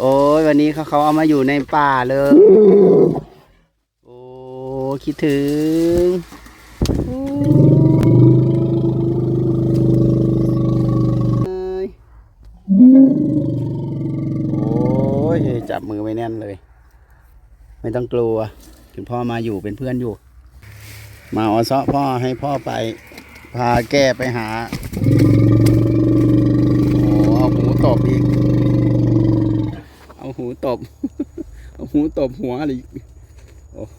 โอ้ยวันนี้เขาเขาเอามาอยู่ในป่าเลย โอ้คิดถึงโอ้ยจับมือไว้แน่นเลย ไม่ต้องกลัว ถึงพ่อมาอยู่เป็นเพื่อนอยู่ มาออซาะพ่อให้พ่อไป พาแก้ไปหา โอ้เอาหูตบอีก หูตบเอาหูตบหัวอีกโอ้โห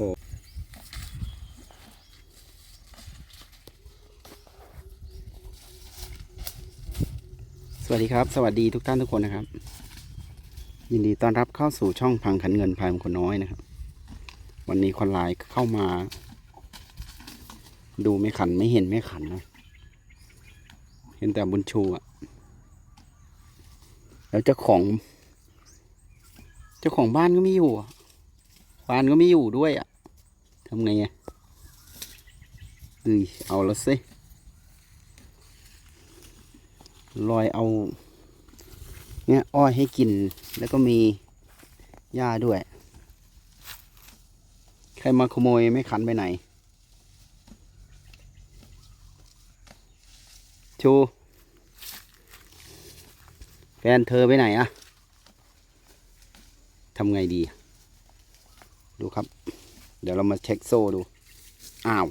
สวัสดีครับ สวัสดีทุกท่านทุกคนนะครับ ยินดีต้อนรับเข้าสู่ช่องพังขันเงินพายมคนน้อยนะครับ วันนี้คนไลน์เข้ามา ดูไม่ขันไม่เห็นไม่ขันนะเห็นแต่บุญชูอะแล้วเจ้าของ จ้าของบ้านก็ไม่อยู่อะบ้านก็ไม่อยู่ด้วยอะทำไงอะเอ้ยเอาละสิลอยเอา เนี่ยอ้อยให้กิน แล้วก็มีหญ้าด้วย ใครมาขโมยไม่ขันไปไหน ชู แฟนเธอไปไหนอะำไงดี ดูครับ เดี๋ยวเรามาเช็คโซ่ดู อ้าว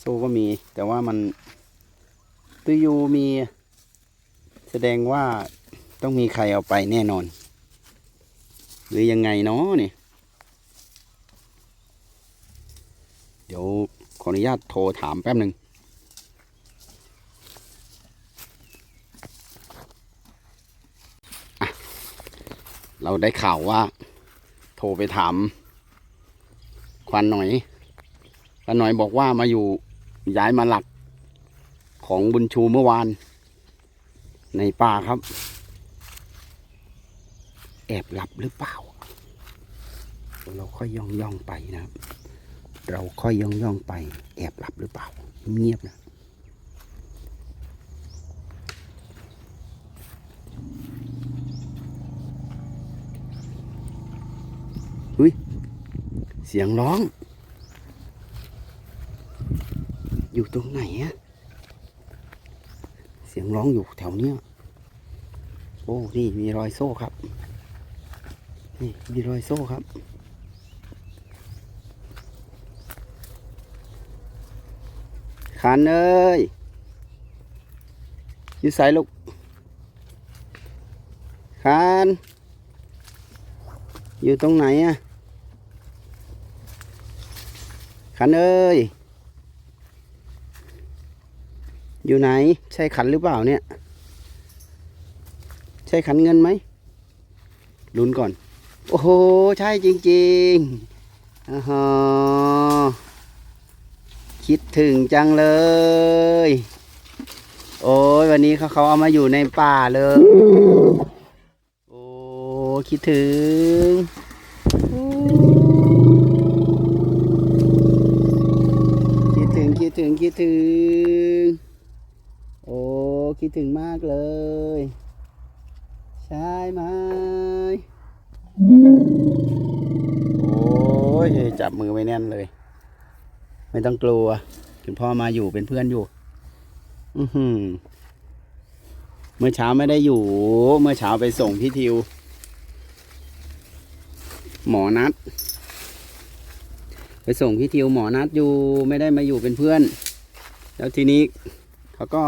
โซ่ก็มี แต่ว่ามันตุยูมี แสดงว่าต้องมีใครเอาไปแน่นอน หรือยังไงเนาะนี่เดี๋ยวขออนุญาตโทรถามแป๊บหนึ่ง เราได้ข่าวว่า โทรไปถาม ควันหน่อยควันหน่อยบอกว่ามาอยู่ย้ายมาหลักของบุญชูเมื่อวาน ในป่าครับ แอบหลับหรือเปล่า เราค่อยย่องย่องไปนะครับ เราค่อยย่องย่องไป แอบหลับหรือเปล่า เงียบนะ เสียงร้อง อยู่ตรงไหนอะเสียงร้องอยู่แถวเนี้ยโอ้ นี่มีรอยโซ่ครับ นี่มีรอยโซ่ครับ ขันเอ้ยยู่ใส่ลูกขันอยู่ตรงไหนอะ ขันเอ้ย อยู่ไหน ใช่ขันหรือเปล่าเนี่ย ใช่ขันเงินไหมลุ้นก่อน โอ้โห ใช่จริงๆอ๋อคิดถึงจังเลย โอ้ยวันนี้เขาเขาเอามาอยู่ในป่าเลย โอ้ คิดถึง คิด ถึงคิดถึงคิดถึง โอ้คิดถึงมากเลย ใช่ไหมโอ้ยจับมือไว้แน่นเลย ไม่ต้องกลัวถึงพ่อมาอยู่เป็นเพื่อนอยู่ อือหือเมื่อเช้าไม่ได้อยู่ เมื่อเช้าไปส่งพี่ทิว หมอนัด ไปส่งพี่ทิวหมอนัดอยู่ไม่ได้มาอยู่เป็นเพื่อน แล้วทีนี้เขาก็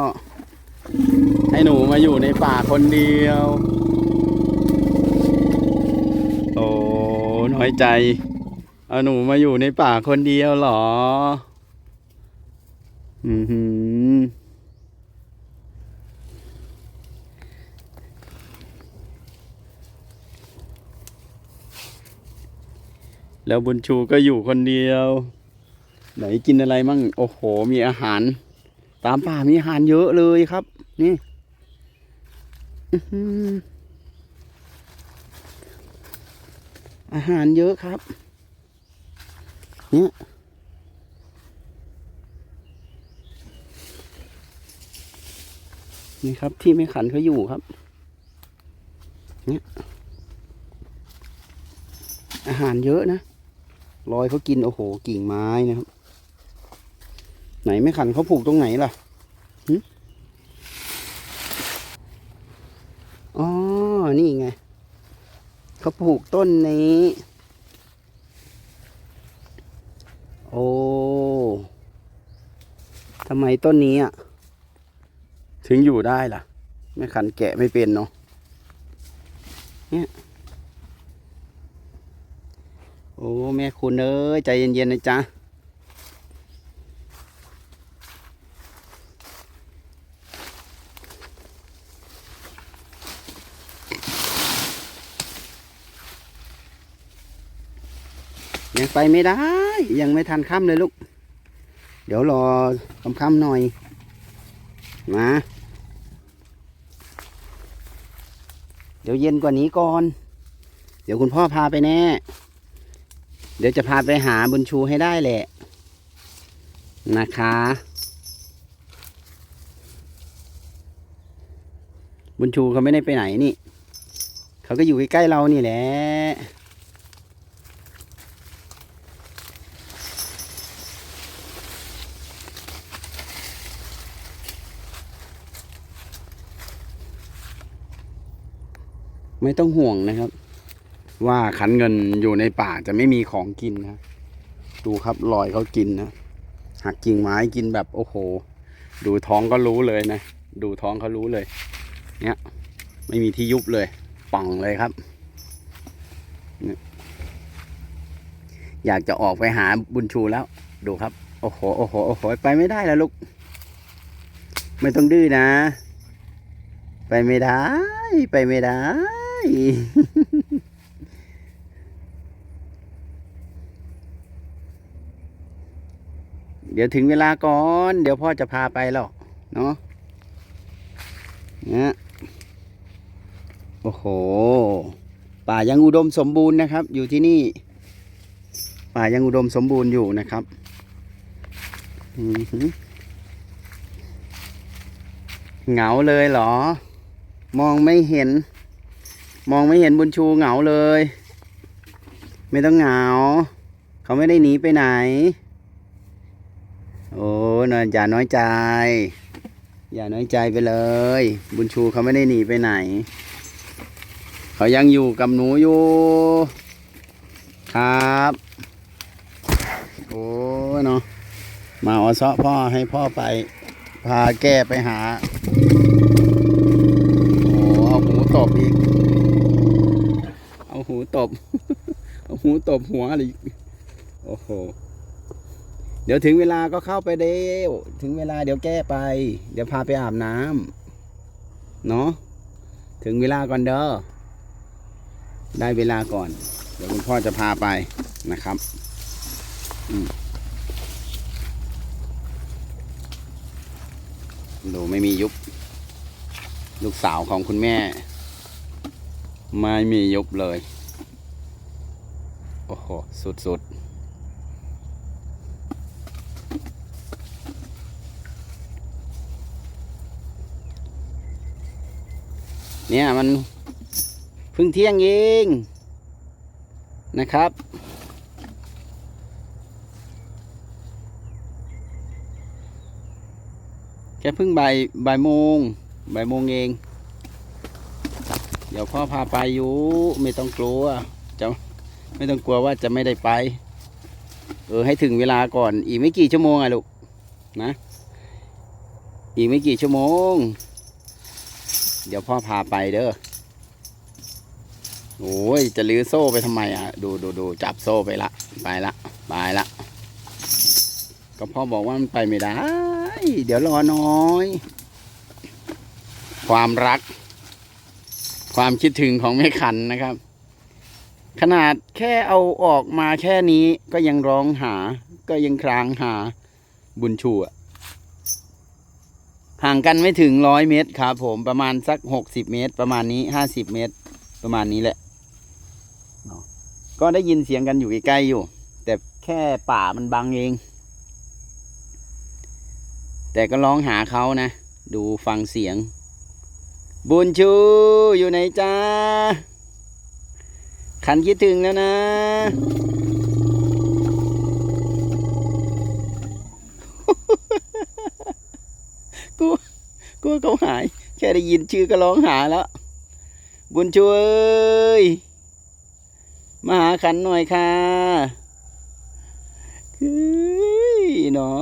ให้หนูมาอยู่ในป่าคนเดียว โอ้น้อยใจ เอาหนูมาอยู่ในป่าคนเดียวหรอ อือหือ แล้วบุญชูก็อยู่คนเดียว ไหนกินอะไรมั่ง โอ้โห มีอาหาร ตามป่ามีอาหารเยอะเลยครับ นี่อาหารเยอะครับ เนี่ยนี่ครับที่ไม่ขันเขาอยู่ครับ เนี่ยอาหารเยอะนะ รอยเขากินโอ้โหกิ่งไม้นะครับ ไหนไม่ขันเขาผูกตรงไหนล่ะอ๋อ นี่ไง เขาปลูกต้นนี้ โอ้ทำไมต้นนี้อะ ถึงอยู่ได้ล่ะแม่ขันแกะไม่เป็นเนาะเนี่ย โอ้แม่คุณเอ้ยใจเย็นๆนะจ๊ะยังไปไม่ได้ ยังไม่ทันค่ำเลยลูก เดี๋ยวรอค่ำๆหน่อย มา เดี๋ยวเย็นกว่านี้ก่อน เดี๋ยวคุณพ่อพาไปแน่ เดี๋ยวจะพาไปหาบุญชูให้ได้แหละ นะคะ บุญชูเขาไม่ได้ไปไหนนี่ เขาก็อยู่ใกล้ๆเรานี่แหละไม่ต้องห่วงนะครับ ว่าขันเงินอยู่ในป่าจะไม่มีของกินนะดูครับรอยเขากินนะหักกิ่งไม้กินแบบโอ้โห ดูท้องก็รู้เลยนะ ดูท้องเขารู้เลย เนี่ย ไม่มีที่ยุบเลยป่องเลยครับ อยากจะออกไปหาบุญชูแล้ว ดูครับ โอ้โหโอ้โหโอ้โหไปไม่ได้แล้วลูก ไม่ต้องดื้อนะ ไปไม่ได้ ไปไม่ได้ เดี๋ยวถึงเวลาก่อน เดี๋ยวพ่อจะพาไปหรอกเนาะเนี่ยโอ้โห ป่ายังอุดมสมบูรณ์นะครับ อยู่ที่นี่ ป่ายังอุดมสมบูรณ์อยู่นะครับเหงาเลยเหรอ มองไม่เห็น มองไม่เห็นบุญชูเหงาเลย ไม่ต้องเหงา เขาไม่ได้หนีไปไหน โอ้นอนอย่าน้อยใจ อย่าน้อยใจไปเลย บุญชูเขาไม่ได้หนีไปไหน เขายังอยู่กับหนูอยู่ ครับ โอ้ยเนาะมาเอาเซาะพ่อให้พ่อไป พาแก้ไปหา โอ้เอาหูตบอีก เอาหูตบ เอาหูตบหัวอีก โอ้โห เดี๋ยวถึงเวลาก็เข้าไปเร็วถึงเวลาเดี๋ยวแก้ไป เดี๋ยวพาไปอาบน้ำเนาะถึงเวลาก่อนเด้อได้เวลาก่อน เดี๋ยวคุณพ่อจะพาไปนะครับดูไม่มียุบ ลูกสาวของคุณแม่ ไม่มียุบเลย โอ้โห สุดๆ เนี่ยมันเพิ่งเที่ยงเองนะครับ แค่เพิ่งบ่ายบ่ายโมงบ่ายโมงเอง เดี๋ยวพ่อพาไปอยู่ไม่ต้องกลัวจะไม่ต้องกลัวว่าจะไม่ได้ไป เออให้ถึงเวลาก่อนอีกไม่กี่ชั่วโมงอะลูกนะ อีกไม่กี่ชั่วโมง เดี๋ยวพ่อพาไปเด้อโอ้ยจะลื้อโซ่ไปทำไมอะ ดูดูดูจับโซ่ไปละ ไปละ ไปละ ก็พ่อบอกว่ามันไปไม่ได้ เดี๋ยวรอน้อย ความรัก ความคิดถึงของแม่ขันนะครับ ขนาดแค่เอาออกมาแค่นี้ก็ยังร้องหา ก็ยังครางหาบุญชูอะ ห่างกันไม่ถึงร้อยเมตรครับผมประมาณสักหกสิบเมตร ประมาณนี้ห้าสิบเมตร ประมาณนี้แหละเนาะก็ได้ยินเสียงกันอยู่ใกล้ๆอยู่ แต่แค่ป่ามันบังเอง แต่ก็ร้องหาเขานะ ดูฟังเสียง บุญชูอยู่ไหนจ้าขันคิดถึงแล้วนะ กลัวก ลัวเขาหาย แค่ได้ยินชื่อก็ร้องหาแล้ว บุญช่วย มาหาขันหน่อยค่ะเฮ้ยเนาะ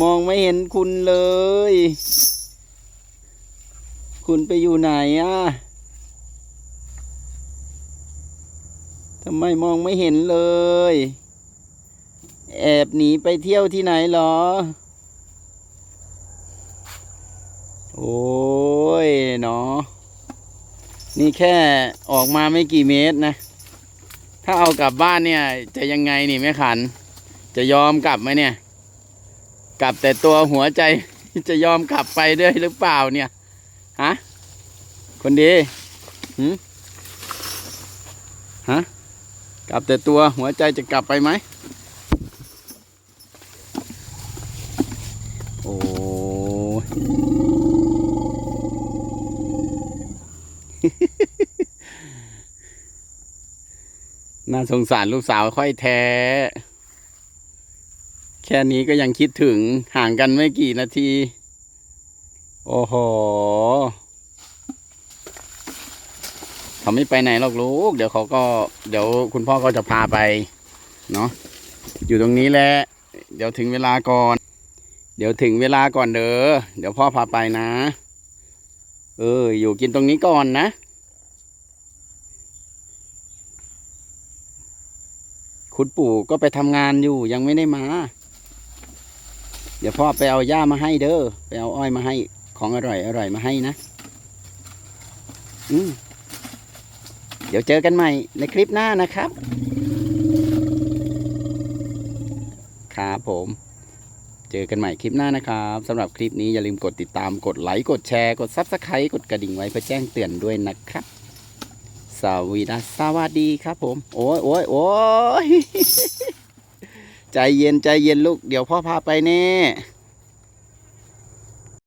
มองไม่เห็นคุณเลย คุณไปอยู่ไหนอะทำไมมองไม่เห็นเลย แอบหนีไปเที่ยวที่ไหนหรอ โอ้ยเนาะนี่แค่ออกมาไม่กี่เมตรนะ ถ้าเอากลับบ้านเนี่ย จะยังไงนี่แม่ขัน จะยอมกลับไหมเนี่ย กลับแต่ตัวหัวใจจะยอมกลับไปด้วยหรือเปล่าเนี่ย ฮะ คนดีหืมฮะ กลับแต่ตัวหัวใจจะกลับไปไหม โอ้ น่าสงสารลูกสาวค่อยแท้ แค่นี้ก็ยังคิดถึงห่างกันไม่กี่นาที โอ้โหเขาไม่ไปไหนหรอกลูก เดี๋ยวเขาก็ เดี๋ยวคุณพ่อก็จะพาไป เนาะอยู่ตรงนี้แหละ เดี๋ยวถึงเวลาก่อน เดี๋ยวถึงเวลาก่อนเด้อ เดี๋ยวพ่อพาไปนะ เออ อยู่กินตรงนี้ก่อนนะ คุณปู่ก็ไปทำงานอยู่ยังไม่ได้มา เดี๋ยวพ่อไปเอาหญ้ามาให้เด้อ ไปเอาอ้อยมาให้ ของอร่อยอร่อยมาให้นะ อืมเดี๋ยวเจอกันใหม่ในคลิปหน้านะครับ ครับผม เจอกันใหม่คลิปหน้านะครับสำหรับคลิปนี้อย่าลืมกดติดตามกดไลค์กดแชร์กดซับสไครต์กดกระดิ่งไว้เพื่อแจ้งเตือนด้วยนะครับสวีดัสสวัสดีครับผม โอ้ยโอ้ยโอ้ยใจเย็นใจเย็นลูก เดี๋ยวพ่อพาไปแน่